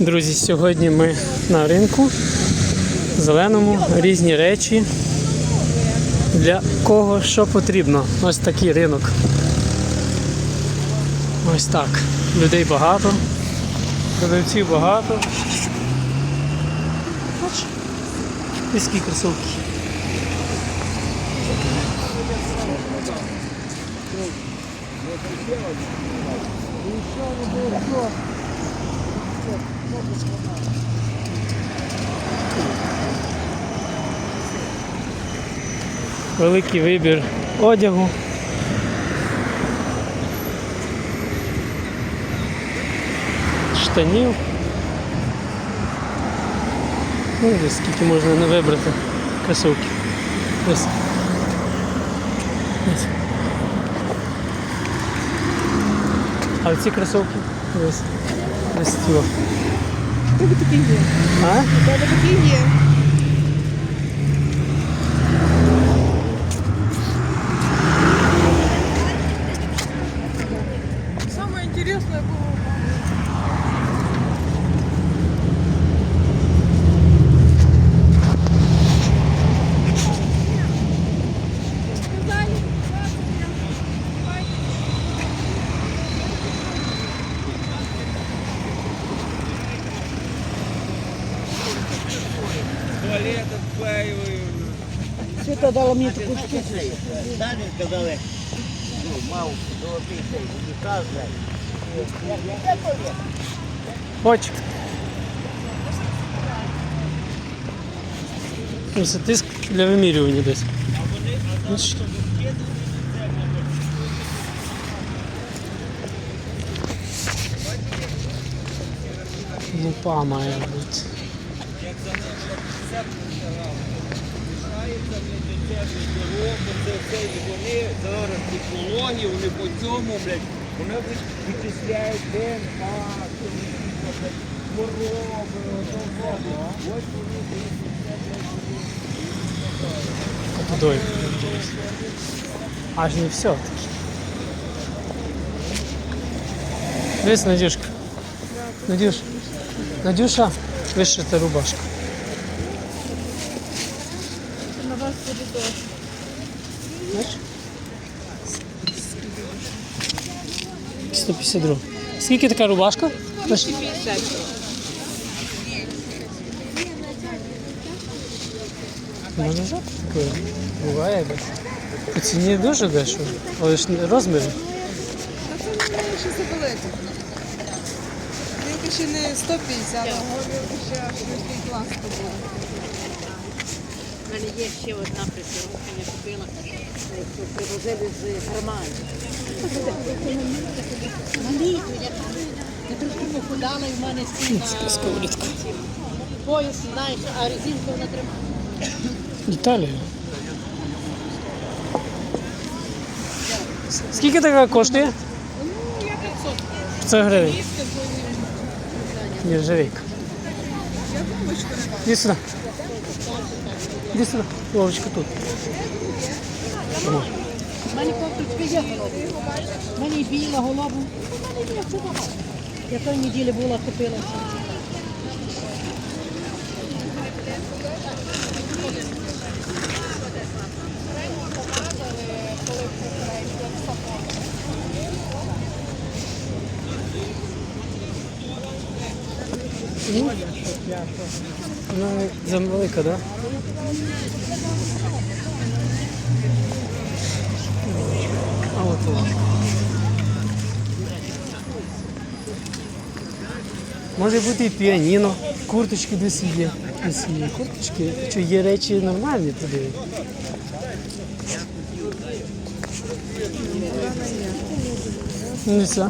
Друзі, сьогодні ми на ринку зеленому різні речі. Для кого що потрібно. Ось такий ринок. Ось так. Людей багато, продавців багато. Бач, Міські кросовки. Великий вибір одягу. Штанів. Ну, скільки можна не вибрати кросовки. Ось. А ці кросовки ось. Ось ці. Тебе такі є? А? У тебе такі є. Света дала мені таку штуку. Далі сказали, ну, мав золотий цей унітаз, блядь. Як туалет? Очік. Ну, Це тиск для вимірювання десь. Ну, що? Лупа має бути. Лишається блядь, оце, блядь, дорогу, це все, і вони зараз технології, вони по цьому, блядь, вони блядь, вичисляють ДНК, що вони, блядь, хвороби, ото все, блядь. Ось вони, дивіться, все, блядь, вони. Водой. Аж не все таки. Дивись, Надюшка. Надюш. Надюша, вишита рубашка. 152. Скільки така рубашка? Виш- 50. Можна взяти? Буває десь. По ціні дуже дешево, але ж розміри. Та це не ще заболити. Він ще не 150, а ще аж вищий клас то був. Мене є ще одна присилка, я купила, яку привозили з Германії. Маліту, я трошки похудала і в мене стільки пояс, знаєш, а резинка вона тримає. Італія. Скільки така коштує? Ну, я 500. 500 гривень. Не бачу. Іди сюди. Іди сюди. Ловочка тут. У мене кофточка є голова. У мене і біла голова. У мене є багато. Я той неділі була купила. Вона не замвелика, так? Да? А от вона. Може бути і піаніно, курточки десь є. Десь є курточки. Що є речі нормальні туди. Ну, все.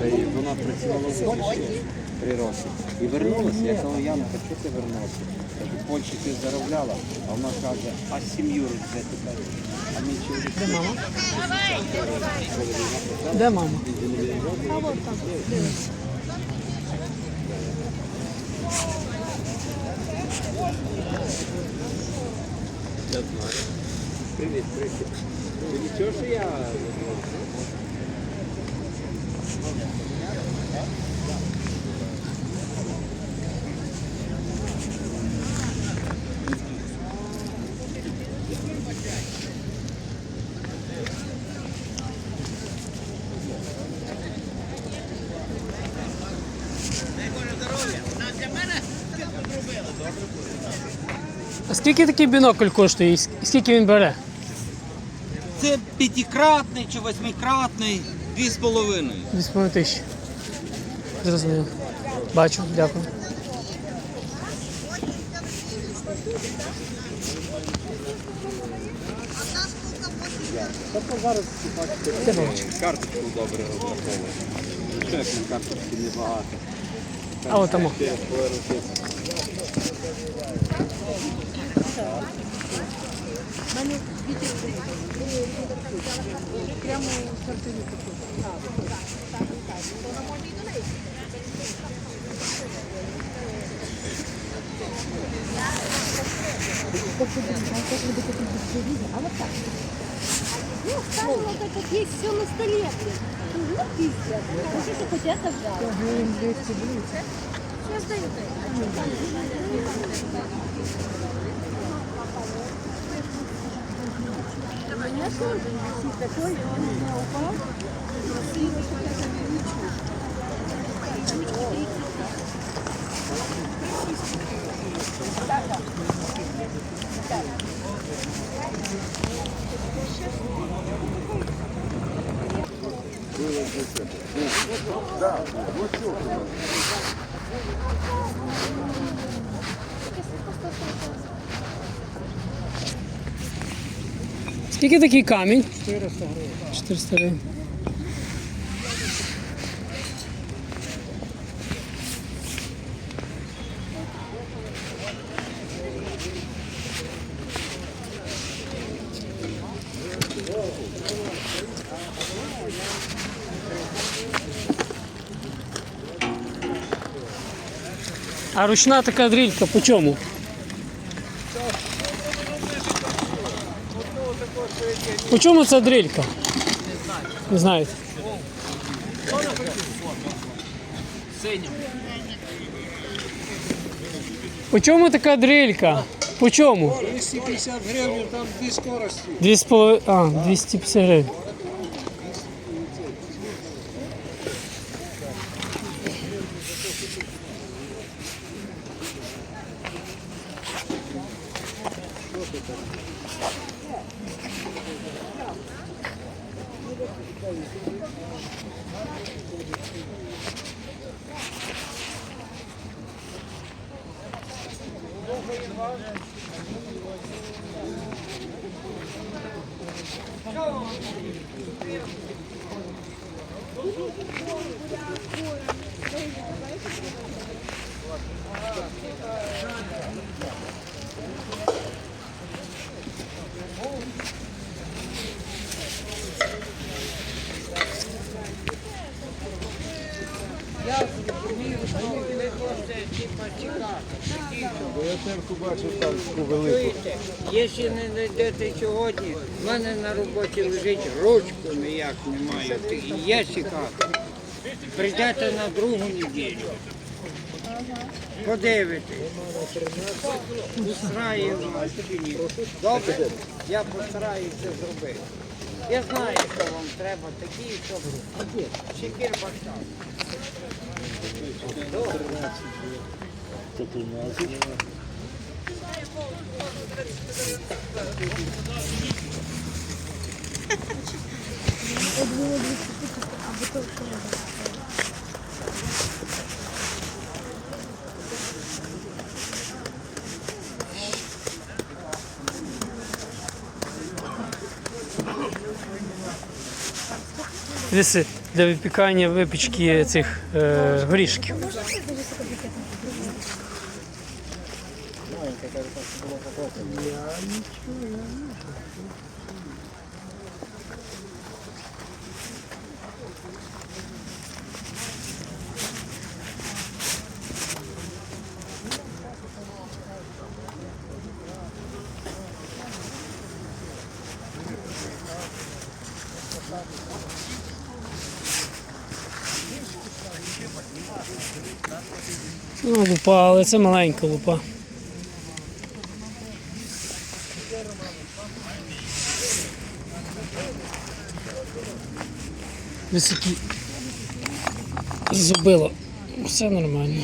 Та й вона працювала в Польщі три роки. І вернулася. Я кажу, Янка, чого ти вернувся? Кажу, в Польщі ти заробляла, а вона каже, а сім'ю де тепер? А мій чоловік Де мама? Де мама? Привіт, привіт. Нічого, що я Скільки такий бінокль коштує і скільки він бере? Це п'ятикратний чи восьмикратний, дві з половиною. 2,5 тисячі. Зрозуміло. Бачу, дякую. Це бабочка. Карточку добре розраховує. Як небагато? А от там Ну, там вот этот есть все на столе, блин. Ну, пиздец. Вот это хоть это взял. Сейчас даю. У меня тоже Скільки такий камінь? 400 гривень. 400 гривень. А ручна така дрілька по чому? По чому ця дрилька? Не знаєте. По чому така дрилька? По чому? 250 гривень, там дві скорості. Дві з половиною. А, 250 гривень. Я терку бачу там таку велику. Якщо не знайдете сьогодні, в мене на роботі лежить ручку ніяк немає. І я чекати. Прийдете на другу неділю. Подивитесь. Устраює вас чи ні. Добре? Я постараюся зробити. Я знаю, що вам треба такі, щоб шикір баштан. віси для випікання випічки цих е, горішків. Thank you. Ну, лупа, але це маленька лупа. Високі зубило. Все нормально.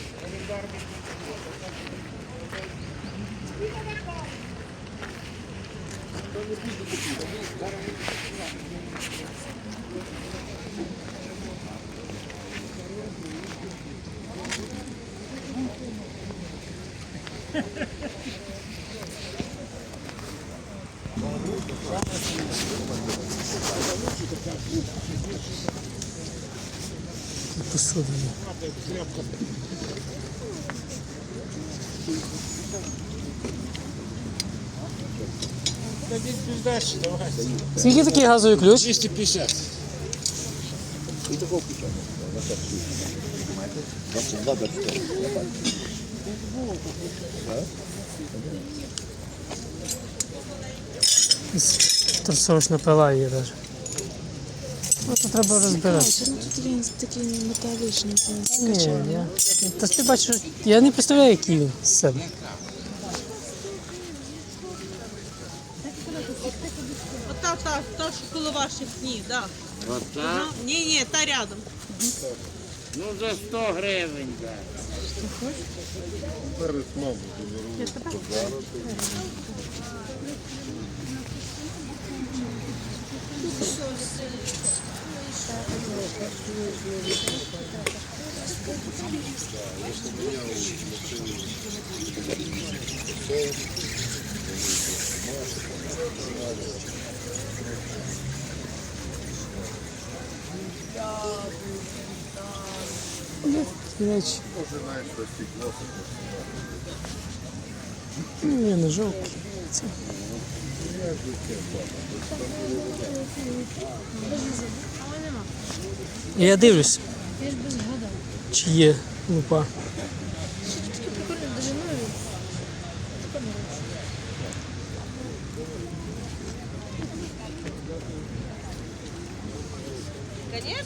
Посадили да? Посуда. Скільки такий газовий ключ? 250. Торсовочна пила є навіть. Ну, то треба розбиратися. Ну тут він такий металічний, це Ні, я... Та ти бачиш, я не представляю, який він з себе. Що коло ваших ні, да. Ота, Ні, ні, та рядом. ну за 100 гривень, да. Перед сном заберу. Зараз. Речі. Може навіть щось. Ні, не жовтий. Це. Я дивлюсь. Чи є лупа.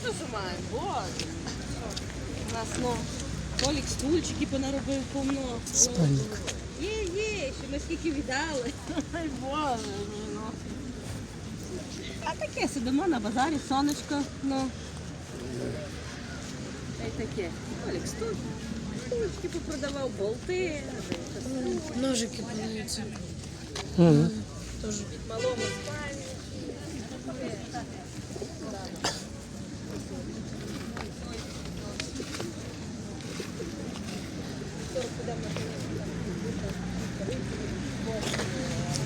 Що боже. У нас, ну, Толік стульчики понаробив повно. Спальник. Є, є, що ми скільки віддали. Ай, боже, ну. А таке сидимо на базарі, сонечко, ну. Та й таке. Толік стуль. Стульчики попродавав, болти. Ножики продаються. Угу. Малому спальні.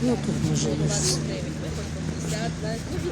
Ну тут може є. 50, знаєш, дуже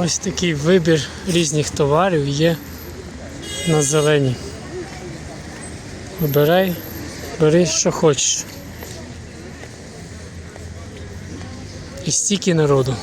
Ось такий вибір різних товарів є на зелені. Вибирай Бери, що хочеш. І стільки народу.